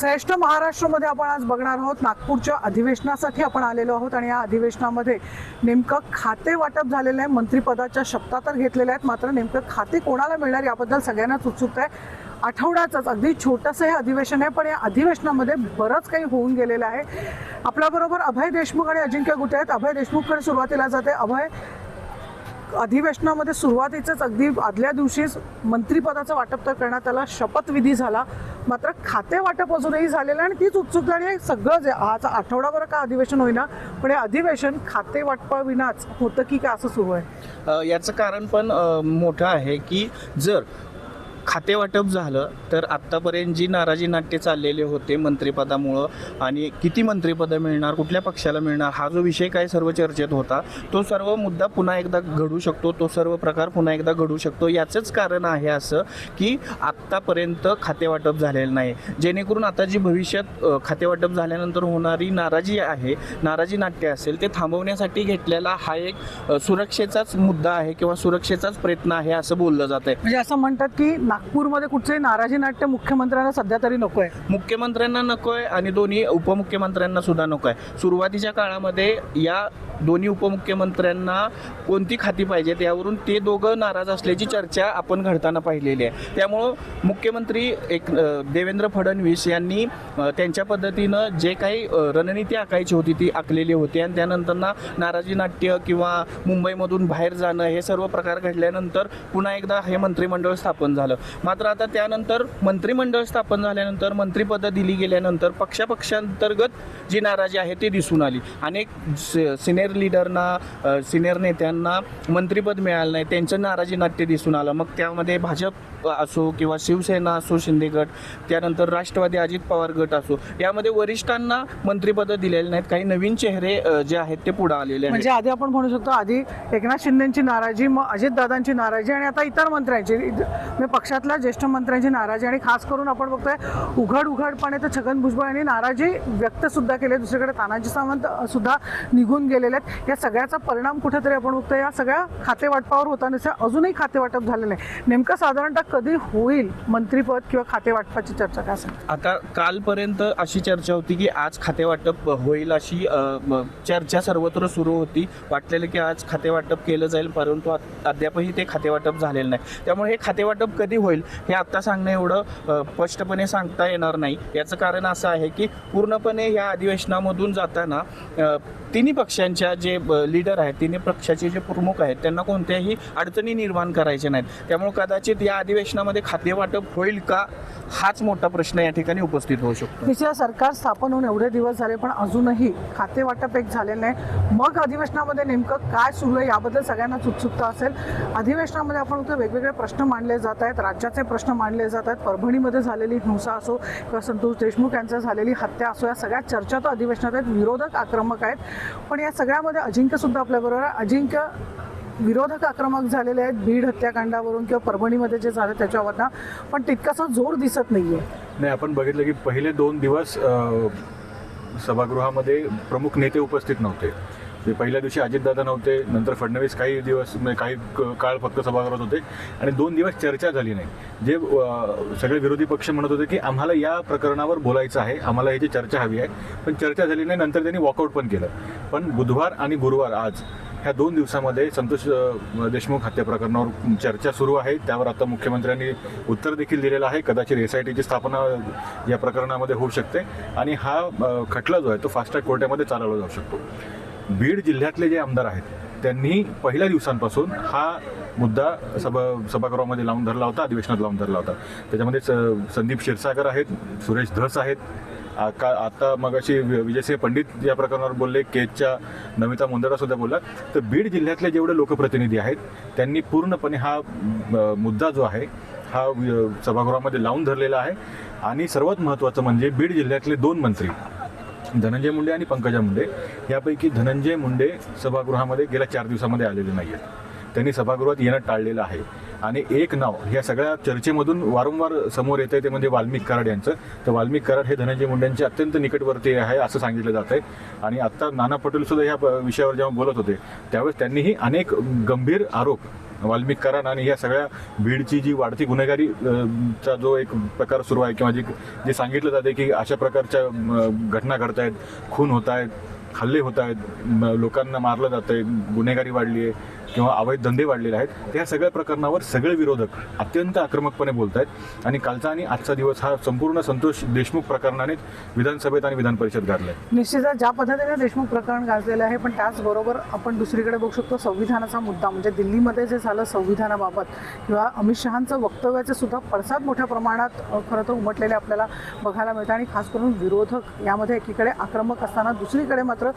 श्रेष्ठ महाराष्ट्रामध्ये आपण आज बघणार आहोत. नागपूरच्या अधिवेशनासाठी आपण आलेलो आहोत आणि या अधिवेशनामध्ये नेमकं खाते वाटप झालेलं आहे. मंत्रिपदाच्या शपथा तर घेतलेल्या आहेत मात्र नेमकं खाते कोणाला मिळणार याबद्दल सगळ्यांनाच उत्सुकता आहे. आठवड्याचंच अगदी छोटंसं हे अधिवेशन आहे पण या अधिवेशनामध्ये बरंच काही होऊन गेलेलं आहे. आपल्याबरोबर अभय देशमुख आणि अजिंक्य गुटे आहेत. अभय देशमुखकडे सुरुवातीला जाते. अभय अधिवेशनामध्ये सुरुवातीचंच अगदी आदल्या दिवशीच मंत्रिपदाचं वाटप तर करण्यात आला. शपथविधी झाला. मात्र खाते वाटप अजूनही झालेलं आहे आणि तीच उत्सुकता आणि सगळं जे आज आठवडाभर का अधिवेशन होईना पण हे अधिवेशन खाते वाटपाविनाच होतं की का असं सुरू आहे? याचं कारण पण मोठं आहे की जर खाते वाटप झालं तर आत्तापर्यंत जी नाराजी नाट्य चाललेले होते मंत्रिपदामुळं आणि किती मंत्रिपदं मिळणार कुठल्या पक्षाला मिळणार हा जो विषय काय सर्व चर्चेत होता तो सर्व मुद्दा पुन्हा एकदा घडू शकतो तो सर्व प्रकार पुन्हा एकदा घडू शकतो याचंच कारण आहे असं की आत्तापर्यंत खाते वाटप झालेलं नाही. जेणेकरून आता जी भविष्यात खातेवाटप खाते वाटप झाल्यानंतर होणारी नाराजी आहे नाराजी नाट्य असेल ते थांबवण्यासाठी घेतलेला हा एक सुरक्षेचाच मुद्दा आहे किंवा सुरक्षेचाच प्रयत्न आहे असं बोललं जात आहे म्हणजे असं म्हणतात की नागपूरमध्ये कुठचंही नाराजी नाट्य मुख्यमंत्र्यांना सध्या तरी नको आहे मुख्यमंत्र्यांना नको आहे आणि दोन्ही उपमुख्यमंत्र्यांना सुद्धा नको आहे सुरुवातीच्या काळामध्ये या दोन्ही उपमुख्यमंत्र्यांना कोणती खाती पाहिजेत यावरून ते दोघं नाराज असल्याची चर्चा आपण घडताना पाहिलेली आहे. त्यामुळं मुख्यमंत्री एक देवेंद्र फडणवीस यांनी त्यांच्या पद्धतीनं जे काही रणनीती आखायची होती ती आखलेली होती आणि त्यानंतर ना नाराजी नाट्य किंवा मुंबईमधून बाहेर जाणं हे सर्व प्रकार घडल्यानंतर पुन्हा एकदा हे मंत्रिमंडळ स्थापन झालं. मात्र आता त्यानंतर मंत्रिमंडळ स्थापन झाल्यानंतर मंत्रिपदं दिली गेल्यानंतर पक्षापक्षांतर्गत जी नाराजी आहे ती दिसून आली. अनेक सिनियर लिडरना सिनियर नेत्यांना मंत्रीपद मिळालं नाही. त्यांचं नाराजी नाट्य दिसून आलं. मग त्यामध्ये भाजप असो किंवा शिवसेना असो शिंदे गट त्यानंतर राष्ट्रवादी अजित पवार गट असो यामध्ये वरिष्ठांना मंत्रीपदं दिलेली नाहीत. काही नवीन चेहरे जे आहेत ते पुढे आलेले आहेत. म्हणजे आधी आपण म्हणू शकतो आधी एकनाथ शिंदेची नाराजी मग अजितदादांची नाराजी आणि आता इतर मंत्र्यांची. म्हणजे पक्षातल्या ज्येष्ठ मंत्र्यांची नाराजी आणि खास करून आपण बघतोय उघड उघडपणे तर छगन भुजबळ यांनी नाराजी व्यक्त सुद्धा केली. आहे. दुसरीकडे तानाजी सावंत सुद्धा निघून गेलेले आहेत. या सगळ्याचा परिणाम कुठेतरी आपण बघतो या सगळ्या खाते वाटपावर होता अजूनही खाते वाटप झालेलं नाही नेमकं साधारणतः कधी होईल मंत्रीपद किंवा खाते वाटपाची चर्चा? काय असेल आता कालपर्यंत अशी चर्चा होती की आज खाते वाटप होईल अशी चर्चा सर्वत्र सुरू होती. वाटलेलं की आज खाते वाटप केलं जाईल परंतु अद्यापही ते खाते वाटप झालेलं नाही. त्यामुळे हे खाते वाटप कधी होईल हे आत्ता सांगणं एवढं स्पष्टपणे सांगता येणार नाही. याचं कारण असं आहे की पूर्णपणे या अधिवेशनामधून जाताना तिन्ही पक्षांच्या जे लीडर आहेत तिन्ही पक्षाचे जे प्रमुख आहेत त्यांना कोणत्याही अडचणी निर्माण करायच्या नाहीत. त्यामुळे कदाचित या अधिवेशनामध्ये खाते वाटप होईल का हाच मोठा प्रश्न या ठिकाणी उपस्थित होऊ शकतो. तिसऱ्या सरकार स्थापन होऊन एवढे दिवस झाले पण अजूनही खाते वाटप एक झालेलं नाही मग अधिवेशनामध्ये नेमकं काय सुरू आहे याबद्दल सगळ्यांनाच उत्सुकता असेल. अधिवेशनामध्ये आपण बघतो वेगवेगळे प्रश्न मांडले जात आहेत राज्याचे प्रश्न मांडले जात आहेत. परभणीमध्ये झालेली हिंसा असो किंवा संतोष देशमुख यांच्या झालेली हत्या असो या सगळ्या चर्चा तर अधिवेशनात आहेत. विरोधक आक्रमक आहेत. पण या सगळ्या सगळ्यामध्ये अजिंक्य सुद्धा आपल्याबरोबर आहे. अजिंक्य विरोधक आक्रमक झालेले आहेत बीड हत्याकांडावरून किंवा परभणीमध्ये जे झालं त्याच्यावरनं. पण तितकासा जोर दिसत नाहीये. नाही आपण बघितलं की पहिले दोन दिवस सभागृहामध्ये प्रमुख नेते उपस्थित नव्हते. ते पहिल्या दिवशी अजितदादा नव्हते नंतर फडणवीस काही दिवस म्हणजे काही काळ फक्त सभागृहात होते. आणि दोन दिवस चर्चा झाली नाही. जे सगळे विरोधी पक्ष म्हणत होते की आम्हाला या प्रकरणावर बोलायचं आहे आम्हाला याची चर्चा हवी आहे. पण चर्चा झाली नाही नंतर त्यांनी वॉकआउट पण केलं. पण बुधवार आणि गुरुवार आज ह्या दोन दिवसामध्ये संतोष देशमुख हत्या प्रकरणावर चर्चा सुरू आहे. त्यावर आता मुख्यमंत्र्यांनी उत्तर देखील दिलेलं आहे. कदाचित एस आय टीची स्थापना या प्रकरणामध्ये होऊ शकते. आणि हा खटला जो आहे तो फास्ट ट्रॅक कोर्टामध्ये चालवला जाऊ शकतो. बीड जिल्ह्यातले जे आमदार आहेत त्यांनी पहिल्या दिवसांपासून हा मुद्दा सभा सभागृहामध्ये लावून धरला होता अधिवेशनात लावून धरला होता. त्याच्यामध्ये स- संदीप क्षीरसागर आहेत सुरेश धस आहेत आका आता मग अशी विजयसिंह पंडित या प्रकरणावर बोलले केजच्या नमिता मुंदडा सुद्धा बोलला. तर बीड जिल्ह्यातले जेवढे लोकप्रतिनिधी आहेत त्यांनी पूर्णपणे हा मुद्दा जो आहे हा सभागृहामध्ये लावून धरलेला आहे. आणि सर्वात महत्त्वाचं म्हणजे बीड जिल्ह्यातले दोन मंत्री धनंजय मुंडे आणि पंकजा मुंडे यापैकी धनंजय मुंडे सभागृहामध्ये गेल्या चार दिवसामध्ये आलेले नाही आहेत त्यांनी सभागृहात येणं टाळलेलं आहे. आणि एक नाव या सगळ्या चर्चेमधून वारंवार समोर येतं ते म्हणजे वाल्मिक कराड यांचं. तर वाल्मिक कराड हे धनंजय मुंडेंचे अत्यंत निकटवर्ती आहे असं सांगितलं जात आहे आणि आत्ता नाना पटेल सुद्धा या विषयावर जेव्हा बोलत होते त्यावेळेस त्यांनीही अनेक गंभीर आरोप वाल्मिक कराड आणि या सगळ्या भीडची जी वाढती गुन्हेगारी चा जो एक प्रकार सुरू आहे किंवा जी जे सांगितलं जाते की अशा प्रकारच्या घटना घडत आहेत खून होत आहेत हल्ले होत आहेत लोकांना मारलं जात आहे गुन्हेगारी वाढली आहे किंवा अवैध धंदे वाढलेले आहेत त्या सगळ्या प्रकरणावर सगळे विरोधक अत्यंत आक्रमकपणे बोलत आहेत आणि कालचा आणि आजचा दिवस हा संपूर्ण संतोष देशमुख प्रकरणाने विधानसभेत आणि विधान परिषद गाजलाय निश्चितच ज्या पद्धतीने देशमुख प्रकरण गाजलेलं आहे पण त्याचबरोबर आपण दुसरीकडे बघू शकतो संविधानाचा मुद्दा म्हणजे दिल्लीमध्ये जे झालं संविधानाबाबत किंवा अमित शहांचं वक्तव्याचे सुद्धा पडसाद मोठ्या प्रमाणात खरं तर उमटलेले आपल्याला बघायला मिळतं. आणि खास करून विरोधक यामध्ये एकीकडे आक्रमक असताना दुसरीकडे मात्र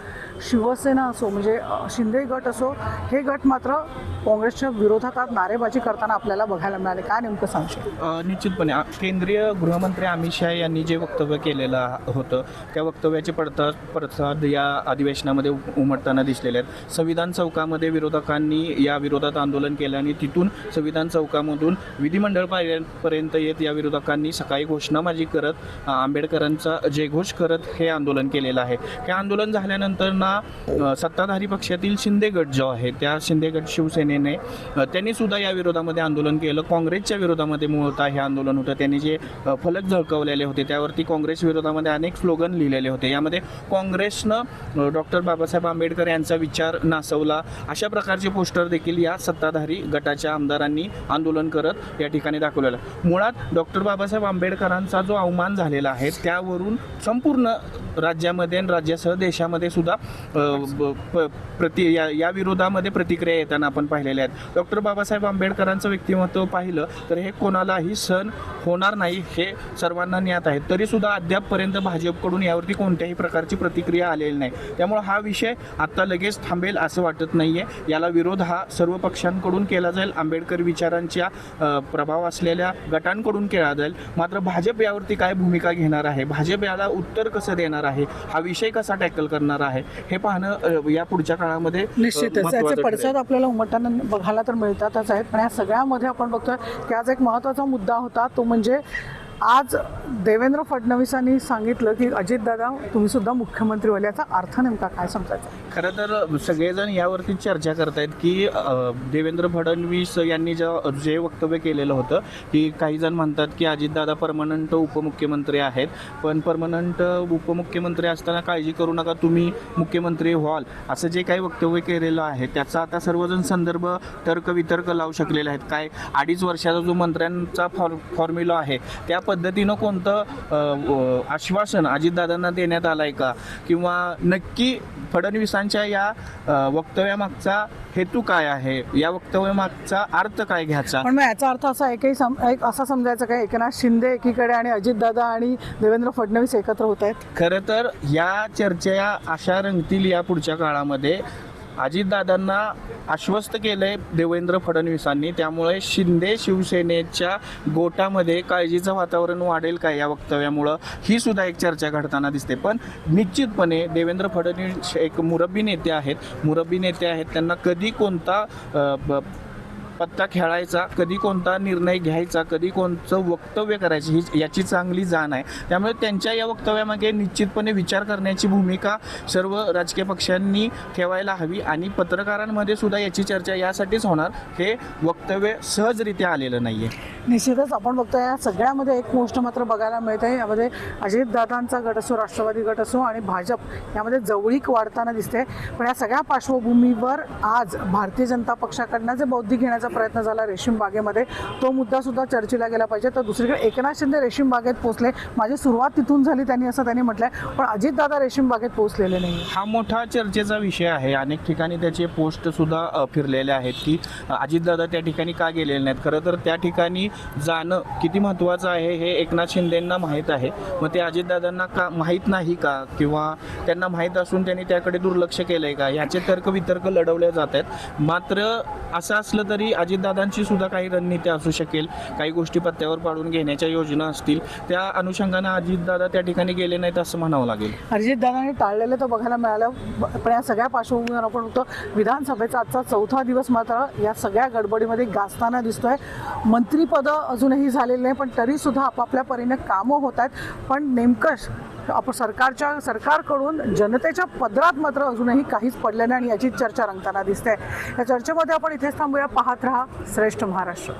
शिवसेना असो म्हणजे शिंदे गट असो हे गट मात्र काँग्रेसच्या विरोधात नारेबाजी करताना आपल्याला बघायला मिळाले. काय नेमकं सांगशील? निश्चितपणे. केंद्रीय गृहमंत्री अमित शहा यांनी जे वक्तव्य केलेलं होतं त्या वक्तव्याचे पडता पडसाद या अधिवेशनामध्ये उमटताना दिसलेले आहेत. संविधान चौकामध्ये विरोधकांनी या विरोधात आंदोलन केलं आणि तिथून संविधान चौकामधून विधिमंडळ पाय- पर्यंत येत या विरोधकांनी सकाळी घोषणाबाजी करत आंबेडकरांचा जयघोष करत हे आंदोलन केलेलं आहे. हे आंदोलन झाल्यानंतर ना सत्ताधारी पक्षातील शिंदे गट जो आहे त्या शिंदे गट शिवसेनेने त्यांनी सुद्धा या विरोधामध्ये आंदोलन केलं. काँग्रेसच्या विरोधामध्ये मूळतः हे आंदोलन होतं. त्यांनी जे फलक झळकवलेले होते त्यावरती काँग्रेस विरोधामध्ये अनेक स्लोगन लिहिलेले होते. यामध्ये काँग्रेसनं डॉक्टर बाबासाहेब आंबेडकर यांचा विचार नासवला. अशा प्रकारचे पोस्टर देखील या सत्ताधारी गटाच्या आमदारांनी आंदोलन करत या ठिकाणी दाखवलेलं मुळात डॉक्टर बाबासाहेब आंबेडकरांचा जो अवमान झालेला आहे त्यावरून संपूर्ण राज्यामध्ये आणि राज्यासह देशामध्ये सुद्धा प- प्रति या या विरोधामध्ये प्रतिक्रिया येताना आपण पाहिलेल्या आहेत. डॉक्टर बाबासाहेब आंबेडकरांचं व्यक्तिमत्व पाहिलं तर हे कोणालाही सण होणार नाही हे सर्वांना ज्ञात आहे. तरीसुद्धा अद्यापपर्यंत भाजपकडून यावरती कोणत्याही प्रकारची प्रतिक्रिया आलेली नाही. त्यामुळे हा विषय आत्ता लगेच थांबेल असं वाटत नाही आहे याला विरोध हा सर्व पक्षांकडून केला जाईल. आंबेडकर विचारांच्या प्रभाव असलेल्या गटांकडून केला जाईल. मात्र भाजप यावरती काय भूमिका घेणार आहे? भाजप याला उत्तर कसं देणार आहे? हा विषय कसा टॅकल करणार आहे? हे पाहणं या पुढच्या काळामध्ये निश्चितच. पडसाद आपल्याला उमटताना बघायला तर मिळतातच आहेत. पण या सगळ्यामध्ये आपण बघतोय की आज एक महत्त्वाचा मुद्दा होता तो म्हणजे आज देवेंद्र फडणवीसांनी सांगितलं की अजितदादा तुम्ही सुद्धा मुख्यमंत्री व्हाल याचा अर्थ नेमका काय समजायचा? खरं तर सगळेजण यावरती चर्चा करतायत की देवेंद्र फडणवीस यांनी ज्या जे वक्तव्य केलेलं होतं की काही जण म्हणतात की अजितदादा परमनंट उपमुख्यमंत्री आहेत पण परमनंट उपमुख्यमंत्री असताना काळजी करू नका तुम्ही मुख्यमंत्री व्हाल. असं जे काही वक्तव्य केलेलं आहे त्याचा आता सर्वजण संदर्भ तर्क वितर्क लावू शकलेले आहेत. काय अडीच वर्षाचा जो मंत्र्यांचा फॉर फॉर्म्युला आहे त्या पद्धतीनं कोणतं आश्वासन अजितदादांना देण्यात आलं आहे का? किंवा नक्की फडणवीसांच्या या वक्तव्यामागचा हेतू काय आहे? या वक्तव्यामागचा अर्थ काय घ्यायचा? पण मग याचा अर्थ असा एकही सम एक असा समजायचा काय? एकनाथ शिंदे एकीकडे आणि अजितदादा आणि देवेंद्र फडणवीस एकत्र होत आहेत. खरं तर या चर्चा अशा रंगतील या पुढच्या काळामध्ये. अजितदादांना आश्वस्त केलंय देवेंद्र फडणवीसांनी. त्यामुळे शिंदे शिवसेनेच्या गोटामध्ये काळजीचं वातावरण वाढेल का या वक्तव्यामुळं? ही सुद्धा एक चर्चा घडताना दिसते. पण निश्चितपणे देवेंद्र फडणवीस एक मुरब्बी नेते आहेत. मुरब्बी नेते आहेत. त्यांना कधी कोणता ब- पत्ता खेळायचा कधी कोणता निर्णय घ्यायचा कधी कोणतं वक्तव्य करायचं ही याची चांगली जाण आहे. त्यामुळे त्यांच्या या वक्तव्यामागे निश्चितपणे विचार करण्याची भूमिका सर्व राजकीय पक्षांनी ठेवायला हवी आणि पत्रकारांमध्ये सुद्धा याची चर्चा यासाठीच होणार. हे वक्तव्य सहजरित्या आलेलं नाही आहे निश्चितच आपण बघतो या सगळ्यामध्ये एक गोष्ट मात्र बघायला मिळते यामध्ये अजितदादांचा गट असो राष्ट्रवादी गट असो आणि भाजप यामध्ये जवळीक वाढताना दिसते पण या सगळ्या पार्श्वभूमीवर आज भारतीय जनता पक्षाकडनं जे बौद्धिक घेण्याचा प्रयत्न झाला रेशीम बागेमध्ये. तो मुद्दा सुद्धा चर्चेला गेला पाहिजे. तर दुसरीकडे एकनाथ शिंदे रेशीम बागेत पोहोचले. माझी सुरुवात तिथून झाली त्यांनी असं त्यांनी म्हटलंय. पण अजितदादा रेशीम बागेत पोहोचलेले नाही. हा मोठा चर्चेचा विषय आहे. अनेक ठिकाणी त्याचे पोस्ट सुद्धा फिरलेले आहेत की अजितदादा त्या ठिकाणी का गेलेले नाहीत? खरं तर त्या ठिकाणी जाणं किती महत्त्वाचं आहे हे एकनाथ शिंदेंना माहीत आहे. मग ते अजितदादांना का माहीत नाही का? किंवा त्यांना माहीत असून त्यांनी त्याकडे दुर्लक्ष केलं आहे का? ह्याचे तर्क वितर्क लढवले जात आहेत. मात्र असं असलं तरी अजितदादांची सुद्धा काही रणनीती असू शकेल काही गोष्टी पत्त्यावर पाडून घेण्याच्या योजना असतील त्या अनुषंगानं अजितदादा त्या ठिकाणी गेले नाहीत असं म्हणावं लागेल. अजितदादांनी टाळलेलं तर बघायला मिळालं पण या सगळ्या पार्श्वभूमीवर आपण होतो विधानसभेचा आजचा चौथा दिवस मात्र या सगळ्या गडबडीमध्ये गाजताना दिसतोय. मंत्रीपदं अजूनही झालेली नाही पण तरीसुद्धा आपापल्या परीने कामं होत आहेत. पण नेमकं आपण सरकारच्या सरकारकडून जनतेच्या पदरात मात्र अजूनही काहीच पडलं नाही आणि याची चर्चा रंगताना दिसते. या चर्चेमध्ये आपण इथेच थांबूया. पाहत राहा श्रेष्ठ महाराष्ट्र.